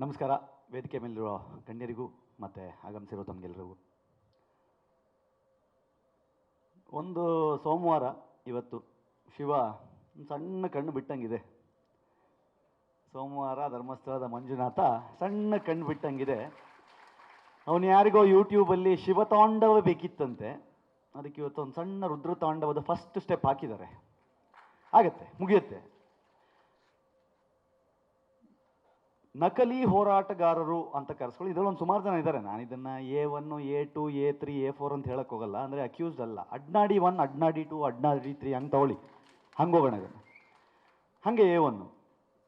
ನಮಸ್ಕಾರ. ವೇದಿಕೆ ಮೇಲಿರುವ ಗಣ್ಯರಿಗೂ ಮತ್ತು ಆಗಮಿಸಿರೋ ತಮಗೆಲ್ಲರಿಗೂ ಒಂದು ಸೋಮವಾರ ಇವತ್ತು ಶಿವ ಸಣ್ಣ ಕಣ್ಣು ಬಿಟ್ಟಂಗಿದೆ. ಸೋಮವಾರ ಧರ್ಮಸ್ಥಳದ ಮಂಜುನಾಥ ಸಣ್ಣ ಕಣ್ಣು ಬಿಟ್ಟಂಗಿದೆ. ಅವನು ಯಾರಿಗೋ ಯೂಟ್ಯೂಬಲ್ಲಿ ಶಿವತಾಂಡವ ಬೇಕಿತ್ತಂತೆ. ಅದಕ್ಕೆ ಇವತ್ತು ಒಂದು ಸಣ್ಣ ರುದ್ರ ತಾಂಡವದ ಫಸ್ಟ್ ಸ್ಟೆಪ್ ಹಾಕಿದ್ದಾರೆ. ಆಗತ್ತೆ, ಮುಗಿಯುತ್ತೆ. ನಕಲಿ ಹೋರಾಟಗಾರರು ಅಂತ ಕರೆಸ್ಕೊಳ್ಳಿ. ಇದರಲ್ಲಿ ಒಂದು ಸುಮಾರು ಜನ ಇದ್ದಾರೆ. ನಾನು ಇದನ್ನು A one A two, A three A four ಅಂತ ಹೇಳಕ್ಕೆ ಹೋಗಲ್ಲ. ಅಂದರೆ ಅಕ್ಯೂಸ್ಡ್ ಅಲ್ಲ. ಅಡ್ನಾಡಿ ಒನ್, ಅಡ್ನಾಡಿ ಟು, ಅಡ್ನಾಡಿ ತ್ರೀ, ಹಂಗೆ ತಗೊಳ್ಳಿ. ಹಂಗೆ ಹೋಗೋಣ ಇದನ್ನು. ಹಾಗೆ ಎ ಒನ್ನು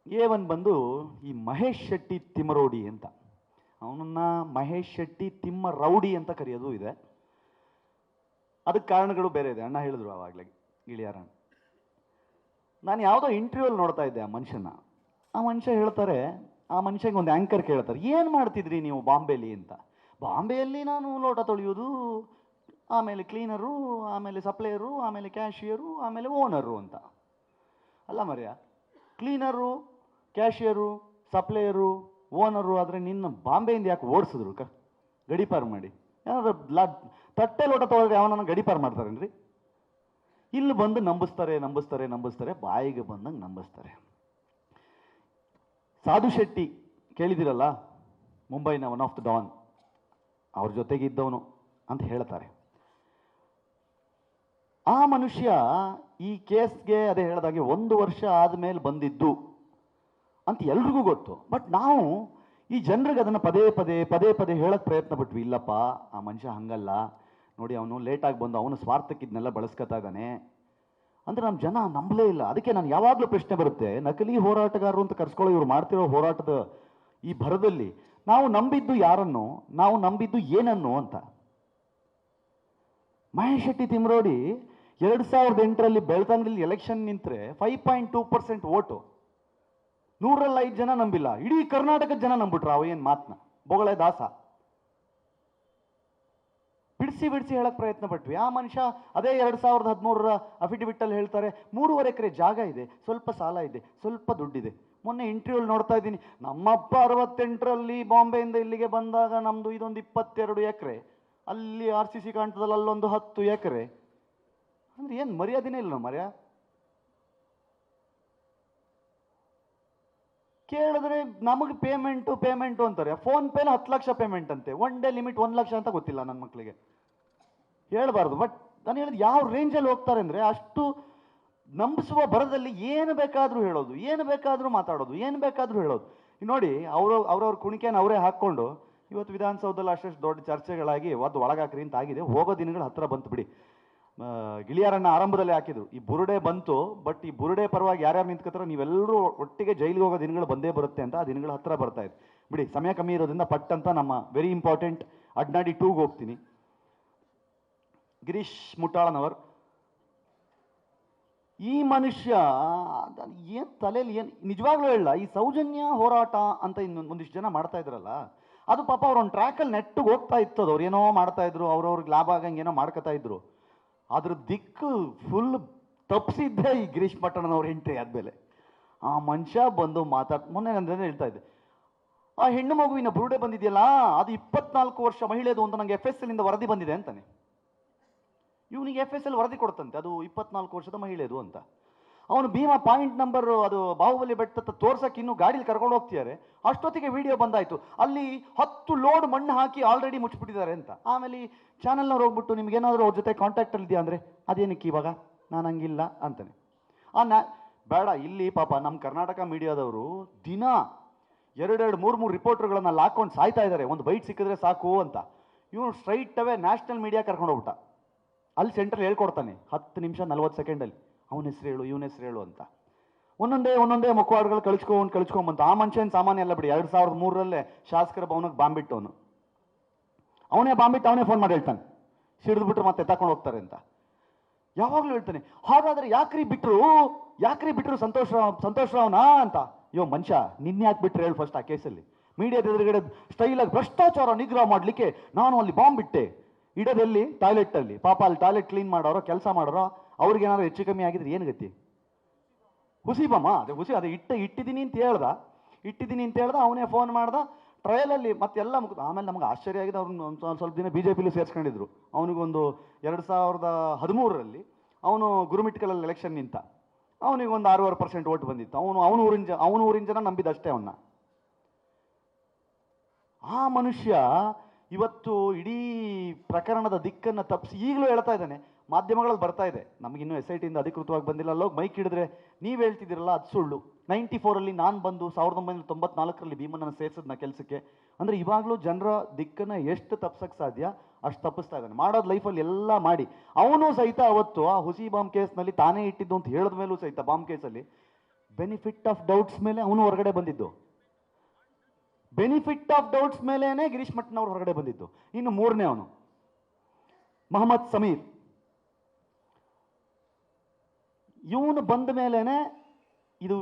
ಎ ಒನ್ ಬಂದು ಈ ಮಹೇಶ್ ಶೆಟ್ಟಿ ತಿಮ್ಮರೋಡಿ ಅಂತ. ಅವನನ್ನ ಮಹೇಶ್ ಶೆಟ್ಟಿ ತಿಮ್ಮ ರೌಡಿ ಅಂತ ಕರೆಯೋದು ಇದೆ. ಅದಕ್ಕೆ ಕಾರಣಗಳು ಬೇರೆ ಇದೆ. ಅಣ್ಣ ಹೇಳಿದ್ರು ಆವಾಗಲೇ ಇಳಿಯಾರಣ್ಣ. ನಾನು ಯಾವುದೋ ಇಂಟರ್ವ್ಯೂಲ್ ನೋಡ್ತಾ ಇದ್ದೆ ಆ ಮನುಷ್ಯನ ಆ ಮನುಷ್ಯ ಹೇಳ್ತಾರೆ ಆ ಮನುಷ್ಯಗೆ ಒಂದು ಆ್ಯಂಕರ್ ಕೇಳ್ತಾರೆ, ಏನು ಮಾಡ್ತಿದ್ರಿ ನೀವು ಬಾಂಬೆಲಿ? ಅಂತ. ಬಾಂಬೆಯಲ್ಲಿ ನಾನು ಲೋಟ ತೊಳೆಯೋದು ಆಮೇಲೆ ಕ್ಲೀನರು ಆಮೇಲೆ ಸಪ್ಲೈಯರು ಆಮೇಲೆ ಕ್ಯಾಶಿಯರು ಆಮೇಲೆ ಓನರು ಅಂತ. ಅಲ್ಲ ಮರ್ಯ ಕ್ಲೀನರು ಕ್ಯಾಶಿಯರು ಸಪ್ಲೈಯರು ಓನರು ಆದರೆ ನಿನ್ನ ಬಾಂಬೆಯಿಂದ ಯಾಕೆ ಓಡಿಸಿದ್ರು ಕ ಗಡಿಪಾರು ಮಾಡಿ. ಏನಾದ್ರು ತಟ್ಟೆ ಲೋಟ ತೊಳೆದ್ರೆ ಅವನನ್ನು ಗಡಿಪಾರು ಮಾಡ್ತಾರೇನ್ರಿ? ಇಲ್ಲಿ ಬಂದು ನಂಬಿಸ್ತಾರೆ ನಂಬಿಸ್ತಾರೆ ನಂಬಿಸ್ತಾರೆ, ಬಾಯಿಗೆ ಬಂದಂಗೆ ನಂಬಿಸ್ತಾರೆ. ಸಾಧು ಶೆಟ್ಟಿ ಕೇಳಿದಿರಲ್ಲ? ಮುಂಬೈನ ಒನ್ ಆಫ್ ದ ಡಾನ್ ಅವ್ರ ಜೊತೆಗೆ ಇದ್ದವನು ಅಂತ ಹೇಳ್ತಾರೆ. ಆ ಮನುಷ್ಯ ಈ ಕೇಸ್ಗೆ ಅದೇ ಹೇಳ್ದಾಗೆ ಒಂದು ವರ್ಷ ಆದಮೇಲೆ ಬಂದಿದ್ದು ಅಂತ ಎಲ್ರಿಗೂ ಗೊತ್ತು. ಬಟ್ ನಾವು ಈ ಜನರಿಗೆ ಅದನ್ನು ಪದೇ ಪದೇ ಪದೇ ಪದೇ ಹೇಳೋಕೆ ಪ್ರಯತ್ನ ಪಟ್ವಿ. ಇಲ್ಲಪ್ಪ, ಆ ಮನುಷ್ಯ ಹಂಗಲ್ಲ. ನೋಡಿ, ಅವನು ಲೇಟಾಗಿ ಬಂದು ಅವನು ಸ್ವಾರ್ಥಕ್ಕೆ ಇದನ್ನೆಲ್ಲ ಬಳಸ್ಕೊತಾ ಇದ್ದಾನೆ. ಅಂದ್ರೆ ನಮ್ಮ ಜನ ನಂಬಲೇ ಇಲ್ಲ. ಅದಕ್ಕೆ ನಾನು ಯಾವಾಗಲೂ ಪ್ರಶ್ನೆ ಬರುತ್ತೆ, ನಕಲಿ ಹೋರಾಟಗಾರರು ಅಂತ ಕರ್ಸ್ಕೊಳ್ಳೋ ಇವ್ರು ಮಾಡ್ತಿರೋ ಹೋರಾಟದ ಈ ಭರದಲ್ಲಿ ನಾವು ನಂಬಿದ್ದು ಯಾರನ್ನು, ನಾವು ನಂಬಿದ್ದು ಏನನ್ನು ಅಂತ. ಮಹೇಶ್ ಶೆಟ್ಟಿ ತಿಮ್ರೋಡಿ ಎರಡು ಸಾವಿರದ ಎಂಟರಲ್ಲಿ ಬೆಳ್ತಂಗಡಿಲಿ ಎಲೆಕ್ಷನ್ ನಿಂತರೆ five point two percent vote ನೂರಲ್ಲಿ ಐದು ಜನ ನಂಬಿಲ್ಲ. ಇಡೀ ಕರ್ನಾಟಕದ ಜನ ನಂಬಿಟ್ರು ಅವು ಏನು ಮಾತನ್ನ ಬೊಗಳೆ ದಾಸ. ಬಿಡಿಸಿ ಬಿಡಿಸಿ ಹೇಳಕ್ ಪ್ರಯತ್ನ ಪಟ್ವಿ. ಆ ಮನುಷ್ಯ ಅದೇ ಎರಡು ಸಾವಿರದ ಹದಿಮೂರರ ಅಫಿಡವಿಟ್ ಅಲ್ಲಿ ಹೇಳ್ತಾರೆ, ಮೂರುವರೆ ಎಕರೆ ಜಾಗ ಇದೆ, ಸ್ವಲ್ಪ ಸಾಲ ಇದೆ, ಸ್ವಲ್ಪ ದುಡ್ಡಿದೆ. ಮೊನ್ನೆ ಇಂಟರ್ವ್ಯೂಲ್ ನೋಡ್ತಾ ಇದ್ದೀನಿ. ನಮ್ಮಪ್ಪ ಅರವತ್ತೆಂಟರಲ್ಲಿ ಬಾಂಬೆಯಿಂದ ಇಲ್ಲಿಗೆ ಬಂದಾಗ ನಮ್ದು ಇದೊಂದು ಇಪ್ಪತ್ತೆರಡು ಎಕರೆ. ಅಲ್ಲಿ ಆರ್ ಸಿ ಸಿ ಕಾಣ್ತದಲ್ಲ, ಅಲ್ಲೊಂದು ಹತ್ತು ಎಕರೆ. ಅಂದ್ರೆ ಏನು ಮರ್ಯಾದೆನೇ ಇಲ್ಲ ಮರ್ಯ? ಕೇಳಿದ್ರೆ ನಮಗೆ ಪೇಮೆಂಟು ಪೇಮೆಂಟು ಅಂತಾರೆ. ಫೋನ್ ಪೇನ ಹತ್ತು ಲಕ್ಷ ಪೇಮೆಂಟ್ ಅಂತೆ. ಒನ್ ಡೇ ಲಿಮಿಟ್ ಒಂದು ಲಕ್ಷ ಅಂತ ಗೊತ್ತಿಲ್ಲ ನನ್ನ ಮಕ್ಕಳಿಗೆ ಹೇಳ್ಬಾರ್ದು. ಬಟ್ ನಾನು ಹೇಳಿದ ಯಾವ ರೇಂಜಲ್ಲಿ ಹೋಗ್ತಾರೆ ಅಂದರೆ ಅಷ್ಟು ನಂಬಿಸುವ ಬರದಲ್ಲಿ ಏನು ಬೇಕಾದರೂ ಹೇಳೋದು, ಏನು ಬೇಕಾದರೂ ಮಾತಾಡೋದು, ಏನು ಬೇಕಾದರೂ ಹೇಳೋದು. ನೋಡಿ, ಅವರು, ಅವ್ರವ್ರ ಕುಣಿಕೆಯನ್ನು ಅವರೇ ಹಾಕ್ಕೊಂಡು ಇವತ್ತು ವಿಧಾನಸೌಧದಲ್ಲಿ ಅಷ್ಟಷ್ಟು ದೊಡ್ಡ ಚರ್ಚೆಗಳಾಗಿ ಒದ್ದು ಒಳಗಾಕ್ರಿ ಅಂತ ಆಗಿದೆ. ಹೋಗೋ ದಿನಗಳು ಹತ್ತಿರ ಬಂತು ಬಿಡಿ. ಗಿಳಿಯಾರನ್ನ ಆರಂಭದಲ್ಲಿ ಹಾಕಿದ್ರು. ಈ ಬುರುಡೆ ಬಂತು ಬಟ್ ಈ ಬುರುಡೆ ಪರವಾಗಿ ಯಾರ್ಯಾರು ನಿಂತ್ಕೋತಾರೋ ನೀವೆಲ್ಲರೂ ಒಟ್ಟಿಗೆ ಜೈಲಿಗೆ ಹೋಗೋ ದಿನಗಳು ಬಂದೇ ಬರುತ್ತೆ ಅಂತ ಆ ದಿನಗಳು ಹತ್ತಿರ ಬರ್ತಾ ಇದೆ. ಬಿಡಿ, ಸಮಯ ಕಮ್ಮಿ ಇರೋದ್ರಿಂದ ಪಟ್ ಅಂತ ನಮ್ಮ ವೆರಿ ಇಂಪಾರ್ಟೆಂಟ್ ಅಡ್ನಾಡಿ ಟೂಗೆ ಹೋಗ್ತೀನಿ. ಗಿರೀಶ್ ಮುಟ್ಟಾಳನವರು. ಈ ಮನುಷ್ಯ ಏನು ತಲೆಯಲ್ಲಿ ಏನು, ನಿಜವಾಗ್ಲೂ ಹೇಳಲ್ಲ ಈ ಸೌಜನ್ಯ ಹೋರಾಟ ಅಂತ ಇನ್ನೊಂದು ಒಂದಿಷ್ಟು ಜನ ಮಾಡ್ತಾ ಇದ್ರಲ್ಲ, ಅದು ಪಾಪ ಅವ್ರ ಒಂದು ಟ್ರ್ಯಾಕಲ್ಲಿ ನೆಟ್ಟಿಗೆ ಹೋಗ್ತಾ ಇತ್ತು ಅದು ಏನೋ ಮಾಡ್ತಾ ಇದ್ರು, ಅವ್ರವ್ರಿಗೆ ಲಾಭ ಆಗಂಗೆ ಏನೋ ಮಾಡ್ಕೊತಾ ಇದ್ರು. ಅದ್ರ ದಿಕ್ಕು ಫುಲ್ ತಪ್ಪಿಸಿದ್ದೆ ಈ ಗಿರೀಶ್ ಪಟ್ಟಣನವ್ರ ಎಂಟ್ರಿ ಆದಮೇಲೆ. ಆ ಮನುಷ್ಯ ಬಂದು ಮಾತಾಡ್ ಮೊನ್ನೆ ನಂದ್ರೆ ಹೇಳ್ತಾ ಇದ್ದೆ, ಆ ಹೆಣ್ಣು ಮಗುವಿನ ಬುರುಡೆ ಬಂದಿದೆಯಲ್ಲ, ಅದು ಇಪ್ಪತ್ನಾಲ್ಕು ವರ್ಷ ಮಹಿಳೆಯದು ಅಂತ ನಂಗೆ ಎಫ್ ಎಸ್ ಎಲ್ ಇಂದ ವರದಿ ಬಂದಿದೆ ಅಂತಾನೆ. ಇವನಿಗೆ ಎಫ್ ಎಸ್ ಎಲ್ ವರದಿ ಕೊಡ್ತಂತೆ, ಅದು ಇಪ್ಪತ್ನಾಲ್ಕು ವರ್ಷದ ಮಹಿಳೆದು ಅಂತ. ಅವನು ಭೀಮಾ ಪಾಯಿಂಟ್ ನಂಬರ್ ಅದು ಬಾಹುಬಲಿ ಬೆಟ್ಟ ತೋರ್ಸಕ್ಕೆ ಇನ್ನೂ ಗಾಡೀಲಿ ಕರ್ಕೊಂಡು ಹೋಗ್ತಿದ್ದಾರೆ. ಅಷ್ಟೊತ್ತಿಗೆ ವಿಡಿಯೋ ಬಂದಾಯ್ತು. ಅಲ್ಲಿ ಹತ್ತು ಲೋಡ್ ಮಣ್ಣು ಹಾಕಿ ಆಲ್ರೆಡಿ ಮುಚ್ಚಿಬಿಟ್ಟಿದ್ದಾರೆ ಅಂತ. ಆಮೇಲೆ ಈ ಚಾನಲ್ನವ್ರು ಹೋಗ್ಬಿಟ್ಟು ನಿಮ್ಗೇನಾದರೂ ಅವ್ರ ಜೊತೆ ಕಾಂಟ್ಯಾಕ್ಟಲ್ಲಿ ಇದೆಯಾ ಅಂದರೆ, ಅದೇನಕ್ಕೆ ಇವಾಗ? ನಾನು ಹಂಗಿಲ್ಲ ಅಂತಾನೆ. ಆ ನಾ, ಬೇಡ, ಇಲ್ಲಿ ಪಾಪ ನಮ್ಮ ಕರ್ನಾಟಕ ಮೀಡಿಯಾದವರು ದಿನ ಎರಡೆರಡು ಮೂರು ಮೂರು ರಿಪೋರ್ಟರ್ಗಳನ್ನ ಲಾಕೊಂಡು ಸಾಯ್ತಾ ಇದ್ದಾರೆ. ಒಂದು ಬೈಟ್ ಸಿಕ್ಕಿದ್ರೆ ಸಾಕು ಅಂತ. ಇವನು ಸ್ಟ್ರೈಟ್ ಅವೇ ನ್ಯಾಷನಲ್ ಮೀಡಿಯಾ ಕರ್ಕೊಂಡು ಹೋಗ್ಬಿಟ್ಟ. ಅಲ್ಲಿ ಸೆಂಟ್ರಲ್ಲಿ ಹೇಳ್ಕೊಡ್ತಾನೆ, ಹತ್ತು ನಿಮಿಷ ನಲ್ವತ್ತು ಸೆಕೆಂಡಲ್ಲಿ, ಅವನ ಹೆಸರು ಹೇಳು, ಇವನ ಹೆಸರು ಹೇಳು ಅಂತ. ಒಂದೊಂದೇ ಒಂದೊಂದೇ ಮುಖವಾಡಗಳು ಕಳಿಸ್ಕೊಂಡು ಕಳಿಸ್ಕೊಂಬಂತ, ಆ ಮನುಷ್ಯನ ಸಾಮಾನ್ಯ ಅಲ್ಲ ಬಿಡಿ, ಎರಡು ಸಾವಿರದ ಮೂರರಲ್ಲೇ ಶಾಸಕರ ಭವನಕ್ಕೆ ಬಾಂಬಿಟ್ಟವನು ಅವನೇ. ಬಾಂಬಿಟ್ಟು ಅವನೇ ಫೋನ್ ಮಾಡಿ ಹೇಳ್ತಾನೆ ಸಿಡಿದ್ಬಿಟ್ರೆ ಮತ್ತೆ ತಕೊಂಡು ಹೋಗ್ತಾರೆ ಅಂತ. ಯಾವಾಗಲೂ ಹೇಳ್ತಾನೆ, ಹಾಗಾದ್ರೆ ಯಾಕ್ರಿ ಬಿಟ್ಟರು ಯಾಕ್ರಿ ಬಿಟ್ಟರು ಸಂತೋಷ ಸಂತೋಷ್ ರಾವ್ನಾ ಅಂತ. ಅಯ್ಯೋ ಮನುಷ್ಯ, ನಿನ್ನೆ ಯಾಕೆ ಬಿಟ್ಟರೆ ಹೇಳು ಫಸ್ಟ್ ಆ ಕೇಸಲ್ಲಿ ಮೀಡಿಯಾದ ಎದುರುಗಡೆ ಸ್ಟೈಲಾಗಿ ಭ್ರಷ್ಟಾಚಾರ ನಿಗ್ರಹ ಮಾಡಲಿಕ್ಕೆ ನಾನು ಅಲ್ಲಿ ಬಾಂಬ್ ಬಿಟ್ಟೆ ಇಡೋದೆಲ್ಲಿ ಟಾಯ್ಲೆಟಲ್ಲಿ ಪಾಪ ಅಲ್ಲಿ ಟಾಯ್ಲೆಟ್ ಕ್ಲೀನ್ ಮಾಡೋರೋ, ಕೆಲಸ ಮಾಡೋರೋ ಅವ್ರಿಗೇನಾದ್ರು ಹೆಚ್ಚು ಕಮ್ಮಿ ಆಗಿದ್ರೆ ಏನು ಗತಿ? ಹುಸಿ ಬಮ್ಮ ಅದೇ ಹುಸಿ, ಅದೇ ಇಟ್ಟ ಇಟ್ಟಿದ್ದೀನಿ ಅಂತ ಹೇಳ್ದ. ಇಟ್ಟಿದ್ದೀನಿ ಅಂತ ಹೇಳ್ದ, ಅವನೇ ಫೋನ್ ಮಾಡ್ದ. ಟ್ರಯಲಲ್ಲಿ ಮತ್ತೆಲ್ಲ ಮುಗಿದ, ಆಮೇಲೆ ನಮ್ಗೆ ಆಶ್ಚರ್ಯ ಆಗಿದೆ, ಅವ್ರನ್ನ ಒಂದು ಸ್ವಲ್ಪ ದಿನ ಬಿ ಜೆ ಪಿಲಿ ಸೇರಿಸ್ಕೊಂಡಿದ್ರು. ಅವನಿಗೊಂದು ಎರಡು ಸಾವಿರದ ಹದಿಮೂರರಲ್ಲಿ ಅವನು ಗುರುಮಿಟ್ಕಲಲ್ಲಿ ಎಲೆಕ್ಷನ್ ನಿಂತ. ಅವನಿಗೆ ಒಂದು ಆರೂವರೆ ಪರ್ಸೆಂಟ್ ಓಟ್ ಬಂದಿತ್ತು. ಅವನು, ಅವನ ಊರಿನ ಜನ, ಅವನ ಊರಿನ ಜನ ನಂಬಿದಷ್ಟೇ ಅವನ್ನ. ಆ ಮನುಷ್ಯ ಇವತ್ತು ಇಡೀ ಪ್ರಕರಣದ ದಿಕ್ಕನ್ನು ತಪ್ಪಿಸಿ ಈಗಲೂ ಹೇಳ್ತಾ ಇದ್ದಾನೆ. ಮಾಧ್ಯಮಗಳಲ್ಲಿ ಬರ್ತಾ ಇದೆ. ನಮಗಿನ್ನೂ ಎಸ್ ಐ ಟಿಯಿಂದ ಅಧಿಕೃತವಾಗಿ ಬಂದಿಲ್ಲ. ಅಲ್ಲೋಗಿ ಮೈಕ್ ಹಿಡಿದ್ರೆ ನೀವು ಹೇಳ್ತಿದ್ದೀರಲ್ಲ, ಅದು ಸುಳ್ಳು. ನೈಂಟಿ ಫೋರಲ್ಲಿ ನಾನು ಬಂದು ಸಾವಿರದ ಒಂಬೈನೂರ ತೊಂಬತ್ನಾಲ್ಕರಲ್ಲಿ ಭೀಮನನ್ನು ಸೇರಿಸಿದ್ನ ಕೆಲಸಕ್ಕೆ. ಅಂದರೆ ಇವಾಗಲೂ ಜನರ ದಿಕ್ಕನ್ನು ಎಷ್ಟು ತಪ್ಸಕ್ಕೆ ಸಾಧ್ಯ? ಅಷ್ಟು ತಪ್ಪಿಸ್ತಾ ಇದ್ದಾನೆ. ಮಾಡೋದು ಲೈಫಲ್ಲಿ ಎಲ್ಲ ಮಾಡಿ. ಅವನು ಸಹಿತ ಅವತ್ತು ಆ ಹುಸಿ ಬಾಂಬ್ ಕೇಸ್ನಲ್ಲಿ ತಾನೇ ಇಟ್ಟಿದ್ದು ಅಂತ ಹೇಳಿದ ಮೇಲೂ ಸಹಿತ ಬಾಂಬ್ ಕೇಸಲ್ಲಿ ಬೆನಿಫಿಟ್ ಆಫ್ ಡೌಟ್ಸ್ ಮೇಲೆ ಅವನು ಹೊರಗಡೆ ಬಂದಿದ್ದು. ಬೆನಿಫಿಟ್ ಆಫ್ ಡೌಟ್ಸ್ ಮೇಲೇ ಗಿರೀಶ್ ಮಟ್ಟನವ್ರು ಹೊರಗಡೆ ಬಂದಿದ್ದು ಇನ್ನು ಮೂರನೇ ಅವನು. ಮೊಹಮ್ಮದ್ ಸಮೀರ್. ಇವನು ಬಂದ ಮೇಲೇ ಇದು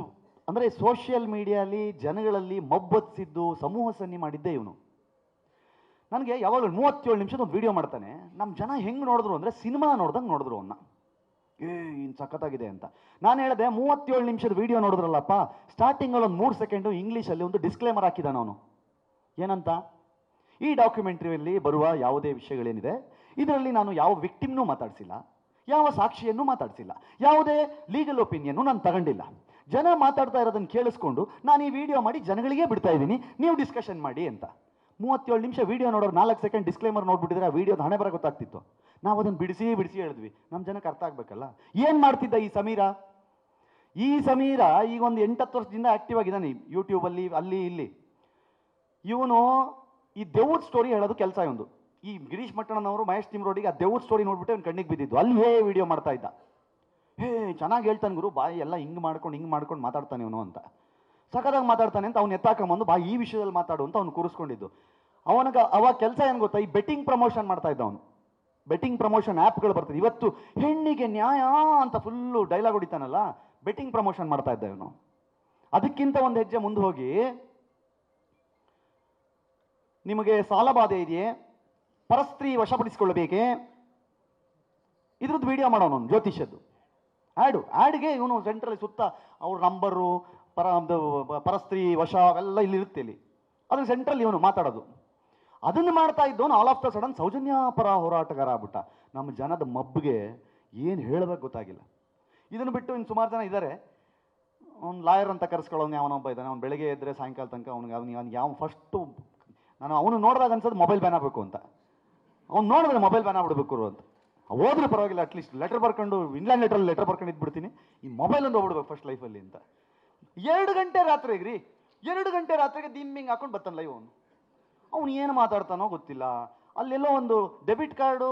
ಅಂದರೆ ಸೋಷಿಯಲ್ ಮೀಡಿಯಾಲಿ ಜನಗಳಲ್ಲಿ ಮೊಬ್ಬತ್ಸಿದ್ದು, ಸಮೂಹ ಸನ್ನಿ ಮಾಡಿದ್ದೇ ಇವನು. ನನಗೆ ಯಾವಾಗಲೂ ಮೂವತ್ತೇಳು ನಿಮಿಷದ ಒಂದು ವಿಡಿಯೋ ಮಾಡ್ತಾನೆ. ನಮ್ಮ ಜನ ಹೆಂಗೆ ನೋಡಿದ್ರು ಅಂದರೆ ಸಿನಿಮಾ ನೋಡ್ದಂಗೆ ನೋಡಿದ್ರು ಅವನ್ನ ಏ ಇನ್ನು ಸಖತ್ತಾಗಿದೆ ಅಂತ. ನಾನು ಹೇಳಿದೆ ಮೂವತ್ತೇಳು ನಿಮಿಷದ ವಿಡಿಯೋ ನೋಡಿದ್ರಲ್ಲಪ್ಪ ಸ್ಟಾರ್ಟಿಂಗಲ್ಲಿ ಒಂದು ಮೂರು ಸೆಕೆಂಡು ಇಂಗ್ಲೀಷಲ್ಲಿ ಒಂದು ಡಿಸ್ಕ್ಲೇಮರ್ ಹಾಕಿದ್ದಾನೆ ಅವನು. ಏನಂತ? ಈ ಡಾಕ್ಯುಮೆಂಟ್ರಿಯಲ್ಲಿ ಬರುವ ಯಾವುದೇ ವಿಷಯಗಳೇನಿದೆ, ಇದರಲ್ಲಿ ನಾನು ಯಾವ ವಿಕ್ಟಿಮ್ನೂ ಮಾತಾಡಿಸಿಲ್ಲ, ಯಾವ ಸಾಕ್ಷಿಯನ್ನು ಮಾತಾಡಿಸಿಲ್ಲ, ಯಾವುದೇ ಲೀಗಲ್ ಒಪಿನಿಯನ್ನು ನಾನು ತಗೊಂಡಿಲ್ಲ. ಜನ ಮಾತಾಡ್ತಾ ಇರೋದನ್ನು ಕೇಳಿಸ್ಕೊಂಡು ನಾನು ಈ ವಿಡಿಯೋ ಮಾಡಿ ಜನಗಳಿಗೆ ಬಿಡ್ತಾ ಇದ್ದೀನಿ, ನೀವು ಡಿಸ್ಕಷನ್ ಮಾಡಿ ಅಂತ. ಮೂವತ್ತೇಳು ನಿಮಿಷ ವಿಡಿಯೋ ನೋಡೋರು ನಾಲ್ಕು ಸೆಕೆಂಡ್ ಡಿಸ್ಕ್ಲೇಮರ್ ನೋಡ್ಬಿಟ್ಟಿದ್ರೆ ಆ ವಿಡಿಯೋದ ಹಣೆ ಬರ ಗೊತ್ತಾಗ್ತಿತ್ತು. ನಾವು ಅದನ್ನು ಬಿಡಿಸಿ ಬಿಡಿಸಿ ಹೇಳಿದ್ವಿ. ನಮ್ಮ ಜನಕ್ಕೆ ಅರ್ಥ ಆಗ್ಬೇಕಲ್ಲ? ಏನು ಮಾಡ್ತಿದ್ದ ಈ ಸಮೀರ? ಈ ಸಮೀರ ಈಗ ಒಂದು ಎಂಟತ್ತು ವರ್ಷದಿಂದ ಆಕ್ಟಿವ್ ಆಗಿದ್ದಾನೆ ಯೂಟ್ಯೂಬಲ್ಲಿ ಅಲ್ಲಿ ಇಲ್ಲಿ. ಇವನು ಈ ದೇವ್ರ ಸ್ಟೋರಿ ಹೇಳೋದು ಕೆಲಸ ಒಂದು ಈ ಗಿರೀಶ್ ಮಟ್ಟಣ್ಣನವರು ಮಹೇಶ್ ರೋಡಿಗೆ ಆ ದೇವ್ರ ಸ್ಟೋರಿ ನೋಡ್ಬಿಟ್ಟು ಅವ್ನು ಕಣ್ಣಿಗೆ ಬಿದ್ದಿದ್ದು. ಅಲ್ಲಿ ಹೇ ವಿಡಿಯೋ ಮಾಡ್ತಾ ಇದ್ದ. ಹೇ, ಚೆನ್ನಾಗಿ ಹೇಳ್ತಾನೆ ಗುರು, ಬಾಯಿ ಎಲ್ಲ ಹಿಂಗೆ ಮಾಡ್ಕೊಂಡು ಹಿಂಗೆ ಮಾಡ್ಕೊಂಡು ಮಾತಾಡ್ತಾನೆ ಇವನು ಅಂತ. ಸಖತ್ತಾಗಿ ಮಾತಾಡ್ತಾನೆ ಅಂತ ಅವ್ನು ಎತ್ತಾಕೊಂಬಂದು, ಬಾ, ಈ ವಿಷಯದಲ್ಲಿ ಮಾತಾಡು ಅಂತ ಅವ್ನು ಕೂರಿಸ್ಕೊಂಡಿದ್ದು. ಅವನಿಗೆ ಅವಾಗ ಕೆಲಸ ಏನು ಗೊತ್ತಾ? ಈ ಬೆಟ್ಟಿಂಗ್ ಪ್ರಮೋಷನ್ ಮಾಡ್ತಾ ಇದ್ದ ಅವನು. ಬೆಟ್ಟಿಂಗ್ ಪ್ರಮೋಷನ್ ಆ್ಯಪ್ಗಳು ಬರ್ತದೆ. ಇವತ್ತು ಹೆಣ್ಣಿಗೆ ನ್ಯಾಯ ಅಂತ ಫುಲ್ಲು ಡೈಲಾಗ್ ಹೊಡಿತಾನಲ್ಲ ಬೆಟ್ಟಿಂಗ್ ಪ್ರಮೋಷನ್ ಮಾಡ್ತಾ ಇದ್ದ ಇವನು. ಅದಕ್ಕಿಂತ ಒಂದು ಹೆಜ್ಜೆ ಮುಂದೆ ಹೋಗಿ, ನಿಮಗೆ ಸಾಲಬಾಧೆ ಇದೆಯೇ? ಪರಸ್ತ್ರೀ ವಶಪಡಿಸಿಕೊಳ್ಳಬೇಕೇ? ಇದ್ರದ್ದು ವಿಡಿಯೋ ಮಾಡೋನು ಜ್ಯೋತಿಷದ್ದು ಆ್ಯಡು ಆ್ಯಡ್ಗೆ ಇವನು ಸೆಂಟ್ರಲ್ಲಿ ಸುತ್ತ, ಅವ್ರ ನಂಬರು ಪರ ಪರಸ್ತ್ರೀ ವಶ ಅವೆಲ್ಲ ಇಲ್ಲಿ ಇರುತ್ತೆ ಇಲ್ಲಿ. ಅದ್ರ ಸೆಂಟ್ರಲ್ಲಿ ಇವನು ಮಾತಾಡೋದು. ಅದನ್ನು ಮಾಡ್ತಾ ಇದ್ದವನು all of the sudden Soujanya ಪರ ಹೋರಾಟಗಾರ ಆಗ್ಬಿಟ್ಟ ನಮ್ಮ ಜನದ ಮಬ್ಬಿಗೆ ಏನು ಹೇಳಬೇಕು ಗೊತ್ತಾಗಿಲ್ಲ. ಇದನ್ನು ಬಿಟ್ಟು ಇನ್ನು ಸುಮಾರು ಜನ ಇದ್ದಾರೆ ಅವ್ನು ಲಾಯರ್ ಅಂತ ಕರೆಸ್ಕೊಳ್ಳೋನು ಯಾವನೊಬ್ಬ ಇದ್ದಾನೆ ಅವ್ನು ಬೆಳಗ್ಗೆ ಇದ್ದರೆ ಸಾಯಂಕಾಲ ತನಕ ಅವ್ನಿಗೆ ಅವ್ನಿಗೆ ಅವ್ನು ಯಾವ ಫಸ್ಟು ನಾನು ಅವನು ನೋಡಿದಾಗ ಅನ್ಸೋದು ಮೊಬೈಲ್ ಬ್ಯಾನ್ ಆಗಬೇಕು ಅಂತ. ಅವ್ನು ನೋಡಿದ್ರೆ ಮೊಬೈಲ್ ಬ್ಯಾನ್ ಆಗ್ಬಿಡ್ಬೇಕು ಅಂತ. ಹೋದ್ರೆ ಪರವಾಗಿಲ್ಲ ಅಟ್ಲೀಸ್ಟ್ ಲೆಟರ್ ಬರ್ಕೊಂಡು ಇಂಗ್ಲೆಂಡ್ ಲೆಟರ್ ಲೆಟರ್ ಬರ್ಕೊಂಡು ಇದ್ಬಿಡ್ತೀನಿ. ಈ ಮೊಬೈಲ್ ಒಂದು ಹೋಗ್ಬಿಡ್ಬೇಕು ಫಸ್ಟ್ ಲೈಫಲ್ಲಿ ಅಂತ. ಎರಡು ಗಂಟೆ ರಾತ್ರಿ ರೀ ಎರಡು ಗಂಟೆ ರಾತ್ರಿಗೆ ದಿಮ್ಮಿಂಗ್ ಹಾಕೊಂಡು ಬರ್ತಾನೆ ಲೈವ್ ಅವನು. ಅವನು ಏನು ಮಾತಾಡ್ತಾನೋ ಗೊತ್ತಿಲ್ಲ. ಅಲ್ಲೆಲ್ಲೋ ಒಂದು ಡೆಬಿಟ್ ಕಾರ್ಡು,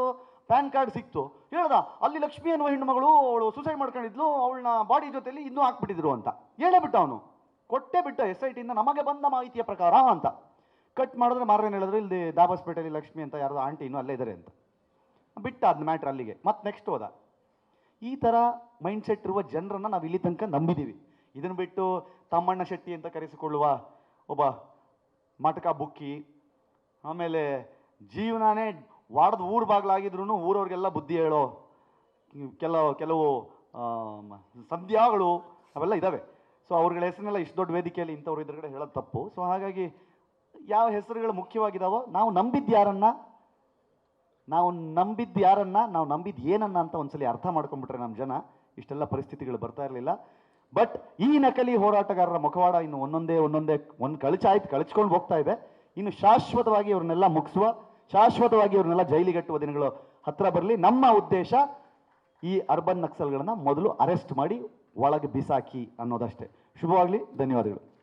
ಪ್ಯಾನ್ ಕಾರ್ಡ್ ಸಿಕ್ತು. ಹೇಳ್ದ, ಅಲ್ಲಿ ಲಕ್ಷ್ಮಿ ಅನ್ನುವ ಹೆಣ್ಣುಮಗಳು ಅವಳು ಸುಸೈಡ್ ಮಾಡ್ಕೊಂಡಿದ್ಲು, ಅವಳನ್ನ ಬಾಡಿ ಜೊತೆಯಲ್ಲಿ ಇನ್ನೂ ಹಾಕ್ಬಿಟ್ಟಿದ್ರು ಅಂತ. ಹೇಳೇ ಬಿಟ್ಟ ಅವನು. ಕೊಟ್ಟೆ ಬಿಟ್ಟ ಎಸ್ ಐ ಟಿಯಿಂದ ನಮಗೆ ಬಂದ ಮಾಹಿತಿಯ ಪ್ರಕಾರ ಅಂತ. ಕಟ್ ಮಾಡಿದ್ರೆ ಮಾರನೇ ಹೇಳಿದ್ರು ಇಲ್ಲಿ ದಾಬಾಸ್ಪೇಟೆಯಲ್ಲಿ ಲಕ್ಷ್ಮಿ ಅಂತ ಯಾರ್ದು ಆಂಟಿ ಇನ್ನೂ ಅಲ್ಲೇ ಇದ್ದಾರೆ ಅಂತ. ಬಿಟ್ಟ ಅದು ಮ್ಯಾಟ್ರ್ ಅಲ್ಲಿಗೆ. ಮತ್ತೆ ನೆಕ್ಸ್ಟ್ ಹೋದ. ಈ ಥರ ಮೈಂಡ್ ಸೆಟ್ ಇರುವ ಜನರನ್ನು ನಾವು ಇಲ್ಲಿ ತನಕ ನಂಬಿದ್ದೀವಿ ಇದನ್ನು ಬಿಟ್ಟು ತಮ್ಮಣ್ಣ ಶೆಟ್ಟಿ ಅಂತ ಕರೆಸಿಕೊಳ್ಳುವ ಒಬ್ಬ ಮಟಕ ಬುಕ್ಕಿ ಆಮೇಲೆ ಜೀವನನೇ ವಾಡದ ಊರು ಬಾಗ್ಲಾಗಿದ್ರು ಊರವ್ರಿಗೆಲ್ಲ ಬುದ್ಧಿ ಹೇಳೋ ಕೆಲವು ಕೆಲವು ಸಂಧ್ಯಾಗಳು ಅವೆಲ್ಲ ಇದ್ದಾವೆ ಸೊ ಅವ್ರಗಳ ಹೆಸರನ್ನೆಲ್ಲ ಇಷ್ಟು ದೊಡ್ಡ ವೇದಿಕೆಯಲ್ಲಿ ಇಂಥವ್ರು ಇದ್ರಗಡೆ ಹೇಳೋದು ತಪ್ಪು. ಸೊ ಹಾಗಾಗಿ ಯಾವ ಹೆಸರುಗಳು ಮುಖ್ಯವಾಗಿದ್ದಾವೋ ನಾವು ನಂಬಿದ್ದು ಯಾರನ್ನ, ನಾವು ನಂಬಿದ್ದು ಯಾರನ್ನ, ನಾವು ನಂಬಿದ್ದು ಏನನ್ನ ಅಂತ ಒಂದ್ಸಲಿ ಅರ್ಥ ಮಾಡ್ಕೊಂಡ್ಬಿಟ್ರೆ ನಮ್ಮ ಜನ, ಇಷ್ಟೆಲ್ಲ ಪರಿಸ್ಥಿತಿಗಳು ಬರ್ತಾ ಇರಲಿಲ್ಲ. ಬಟ್ ಈ ನಕಲಿ ಹೋರಾಟಗಾರರ ಮುಖವಾಡ ಇನ್ನು ಒಂದೊಂದೇ ಒಂದೊಂದೇ, ಒಂದು ಕಳಚಾಯ್ತು ಕಳಚ್ಕೊಂಡು ಹೋಗ್ತಾ ಇದೆ. ಇನ್ನು ಶಾಶ್ವತವಾಗಿ ಇವ್ರನ್ನೆಲ್ಲ ಮುಗಿಸುವ, ಶಾಶ್ವತವಾಗಿ ಇವ್ರನ್ನೆಲ್ಲ ಜೈಲಿಗಟ್ಟುವ ದಿನಗಳು ಹತ್ರ ಬರಲಿ. ನಮ್ಮ ಉದ್ದೇಶ ಈ ಅರ್ಬನ್ ನಕ್ಸಲ್ಗಳನ್ನು ಮೊದಲು ಅರೆಸ್ಟ್ ಮಾಡಿ ಒಳಗೆ ಬಿಸಾಕಿ ಅನ್ನೋದಷ್ಟೇ. ಶುಭವಾಗಲಿ, ಧನ್ಯವಾದಗಳು.